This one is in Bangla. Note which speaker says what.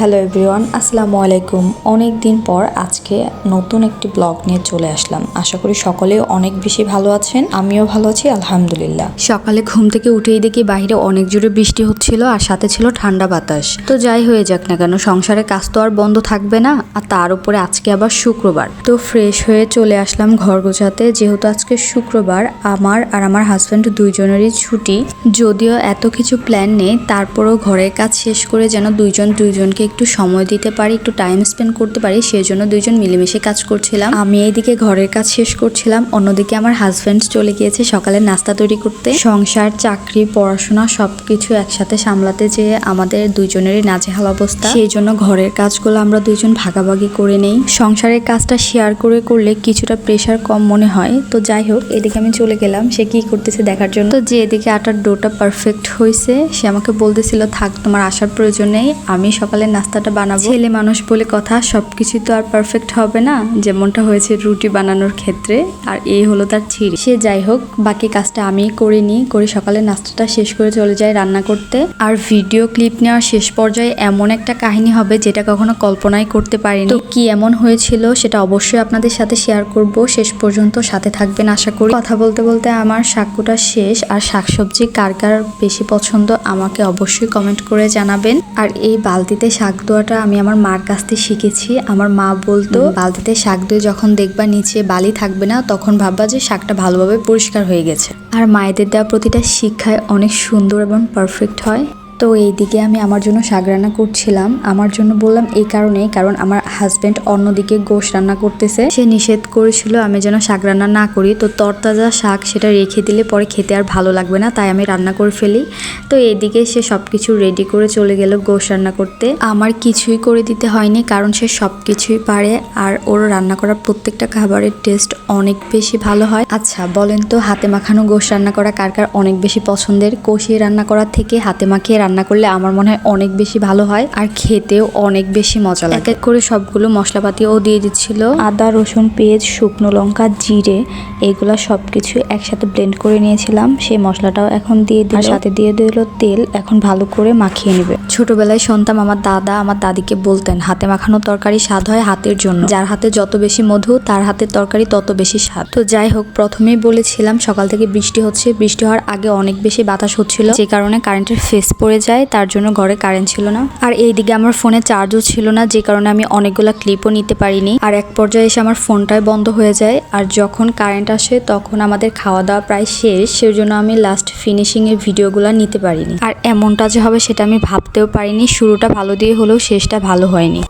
Speaker 1: হ্যালো এভরিওয়ান আসসালামু আলাইকুম। অনেক দিন পর আজকে নতুন একটি ব্লগ নিয়ে চলে আসলাম। আশা করি সকলে অনেক বেশি ভালো আছেন, আমিও ভালো আছি, আলহামদুলিল্লাহ। সকালে ঘুম থেকে উঠেই দেখি বাইরে অনেক জোরে বৃষ্টি হচ্ছিল আর সাথে ছিল ঠান্ডা বাতাস। তো যাই হয়ে যাক না কেন সংসারে কাজ তো আর বন্ধ থাকবে না, আর তার উপরে আজকে আবার শুক্রবার। তো ফ্রেশ হয়ে চলে আসলাম ঘর গোছাতে, যেহেতু আজকে শুক্রবার, আমার আর আমার হাজব্যান্ড দুইজনেরই ছুটি। যদিও এত কিছু প্ল্যান নেই, তারপরেও ঘরের কাজ শেষ করে যেন দুইজন দুইজনকে একটু সময় দিতে পারি, একটু টাইম স্পেন্ড করতে পারি সেই জন্য দুইজন মিলেমিশে কাজ করছিলাম। আমি এইদিকে ঘরের কাজ শেষ করছিলাম, অন্যদিকে আমার হাজব্যান্ড চলে গিয়েছে সকালে নাস্তা তৈরি করতে। সংসার, চাকরি, পড়াশোনা সবকিছু একসাথে সামলাতে যে আমাদের দুইজনেরই নাজেহাল অবস্থা। সেই জন্য ঘরের কাজগুলো আমরা দুইজন ভাগাভাগি করে নেই। সংসারের কাজটা শেয়ার করে করলে কিছুটা প্রেশার কম মনে হয়। তো যাই হোক, এদিকে আমি চলে গেলাম, সে কি করতেছে দেখার জন্য। তো যে এদিকে আটার ডোটা পারফেক্ট হয়েছে সে আমাকে বলতেছিল, থাক, তোমার আসার প্রয়োজন নেই। আমি সকালে নাস্তাটা বানাবো। ছেলে মানুষ বলে কথা সব সবকিছু তো আর পারফেক্ট হবে না। যেমনটা হয়েছে রুটি বানানোর ক্ষেত্রে, আর এই হলো তার ছিঁড়ি। সে যাই হোক, বাকি কাজটা আমি করে নিই, করে সকালে নাস্তাটা শেষ করে চলে যাই রান্না করতে। আর ভিডিও ক্লিপ নেওয়ার শেষ পর্যায়ে এমন একটা কাহিনী হবে যেটা কখনো কল্পনাই করতে পারিনি। তো কি এমন হয়েছিল সেটা অবশ্যই আপনাদের সাথে শেয়ার করব। শেষ পর্যন্ত সাথে থাকবেন আশা করি। কথা বলতে বলতে আমার শাকুটা শেষ। আর শাকসবজি কার কার বেশি পছন্দ আমাকে অবশ্যই কমেন্ট করে জানাবেন। আর এই বালতিতে শাক ধোয়াটা আমি আমার মার কাছ থেকে শিখেছি। আমার মা বলতো বালতিতে শাক ধুয়ে যখন দেখবা নিচে বালি থাকবে না তখন ভাববা যে শাকটা ভালোভাবে পরিষ্কার হয়ে গেছে। আর মায়েদের দেওয়া প্রতিটা শিক্ষায় অনেক সুন্দর এবং পারফেক্ট হয়। তো এইদিকে আমি আমার জন্য শাক রান্না করছিলাম। আমার জন্য বললাম এই কারণে কারণ আমার হাজব্যান্ড অন্যদিকে গোশ রান্না করতেছে। সে নিষেধ করেছিল আমি যেন শাক রান্না না করি। তো তরতাজা শাক সেটা রেখে দিলে পরে খেতে আর ভালো লাগবে না, তাই আমি রান্না করে ফেলি। তো এইদিকে সে সব কিছু রেডি করে চলে গেল গোশ রান্না করতে। আমার কিছুই করে দিতে হয়নি, কারণ সে সব কিছুই পারে। আর ওর রান্না করা প্রত্যেকটা খাবারের টেস্ট অনেক বেশি ভালো হয়। আচ্ছা বলেন তো হাতে মাখানো গোশ রান্না করা কার কার অনেক বেশি পছন্দের? কষিয়ে রান্না করার থেকে হাতে মাখিয়ে রান্না করলে আমার মনে হয় অনেক বেশি ভালো হয় আর খেতেও অনেক বেশি মজা লাগে। এক করে সবগুলো মশলাপাতিও দিয়ে দিচ্ছিল। আদা, রসুন, পেঁয়াজ, শুকনো লঙ্কা, জিরে, এগুলো সব কিছু একসাথে ব্লেন্ড করে নিয়েছিলাম। সেই মশলাটাও এখন দিয়ে দিল। সাথে দিয়ে দিল তেল। এখন ভালো করে মাখিয়ে নেবে। ছোটবেলায় শুনতাম আমার দাদা আমার দাদিকে বলতেন, হাতে মাখানো তরকারি স্বাদ হয় হাতের জন্য। যার হাতে যত বেশি মধু, তার হাতের তরকারি তত বেশি স্বাদ। তো যাই হোক, প্রথমেই বলেছিলাম সকাল থেকে বৃষ্টি হচ্ছে। বৃষ্টি হওয়ার আগে অনেক বেশি বাতাস হচ্ছিল। যে কারণে কারেন্টের ফেস পড়ে যায়, তার জন্য ঘরে কারেন্ট ছিল না। আর এই দিকে আমার ফোনে চার্জও ছিল না, যে কারণে আমি অনেকগুলো ক্লিপও নিতে পারিনি। আর এক পর্যায়ে এসে আমার ফোনটাই বন্ধ হয়ে যায়। আর যখন কারেন্ট আসে, তখন আমাদের খাওয়া দাওয়া প্রায় শেষ। সেই জন্য আমি লাস্ট ফিনিশিংয়ের ভিডিওগুলো নিতে পারিনি। আর এমনটা যে হবে, সেটা আমি ভাবতেও পারিনি। শুরুটা ভালো দিয়ে হলেও শেষটা ভালো হয়নি।